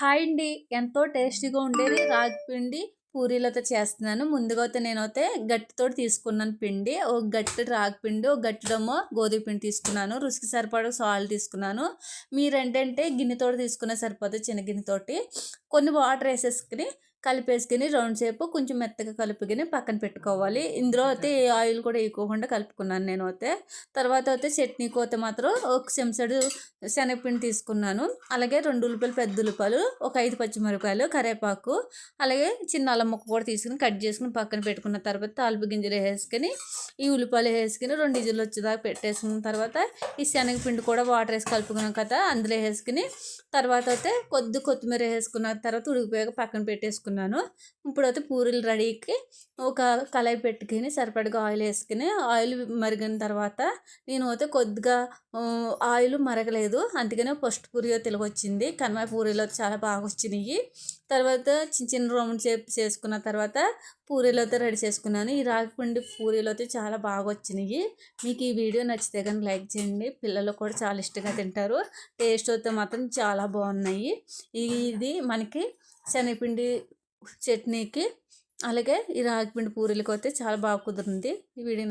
Hi అండి ఎంతో టేస్టీగా ఉండేది రాగి పిండి పూరీలతో చేస్తున్నాను. ముందుగా అయితే నేనైతే గట్టితో తీసుకున్నాను పిండి. ఒక గట్టి రాగి పిండి ఒక గట్టిడమో గోధుమ పిండి తీసుకున్నాను. రుచికి సరిపడా సాల్ట్ తీసుకున్నాను. మీరు ఏంటంటే గిన్నెతో తీసుకున్న సరిపోతుంది చిన్న గిన్నెతోటి కొన్ని వాటర్ వేసేసుకుని కలిపేసుకుని రౌండ్ సేపు కొంచెం మెత్తగా కలుపుకొని పక్కన పెట్టుకోవాలి. ఇందులో అయితే ఏ ఆయిల్ కూడా వేయకోకుండా కలుపుకున్నాను నేను అయితే. తర్వాత అయితే చట్నీ కోత మాత్రం ఒక చెంచడు శనగపిండి తీసుకున్నాను. అలాగే రెండు ఉల్లిపాయలు పెద్ద ఉల్లిపాయలు ఒక ఐదు పచ్చిమిరపకాయలు కరివేపాకు అలాగే చిన్న అల్లం ముక్క కూడా తీసుకుని కట్ చేసుకుని పక్కన పెట్టుకున్న తర్వాత తాలిపు గింజలు వేసుకొని ఈ ఉల్లిపాయలు వేసుకుని రెండు ఇజులు వచ్చేదాకా పెట్టేసుకున్న తర్వాత ఈ శనగపిండి కూడా వాటర్ వేసి కలుపుకున్నాం కదా అందులో వేసుకుని తర్వాత అయితే కొద్ది కొత్తిమీర వేసుకున్న తర్వాత ఉడికిపోయాక పక్కన పెట్టేసుకున్నాను. ఇప్పుడైతే పూరీలు రెడీకి ఒక కళాయి పెట్టుకుని సరిపడగా ఆయిల్ వేసుకుని ఆయిల్ మరిగిన తర్వాత నేను అయితే కొద్దిగా ఆయిల్ మరగలేదు. అందుకనే ఫస్ట్ పూరి తెలుగు వచ్చింది కనమ పూరీలో చాలా బాగా వచ్చినాయి. తర్వాత చిన్న చిన్న రౌండ్ షేప్ చేసుకున్న తర్వాత పూరీలు అయితే రెడీ చేసుకున్నాను. ఈ రాగిపిండి పూరీలు అయితే చాలా బాగా వచ్చినాయి. మీకు ఈ వీడియో నచ్చితే కానీ లైక్ చేయండి. పిల్లలు కూడా చాలా ఇష్టంగా తింటారు. టేస్ట్ అయితే మాత్రం చాలా బాగున్నాయి. ఇది మనకి శనగపిండి చట్నీకి అలాగే ఈ రాగిపిండి పూరీలకు అయితే చాలా బాగా కుదిరింది ఈ వీడియో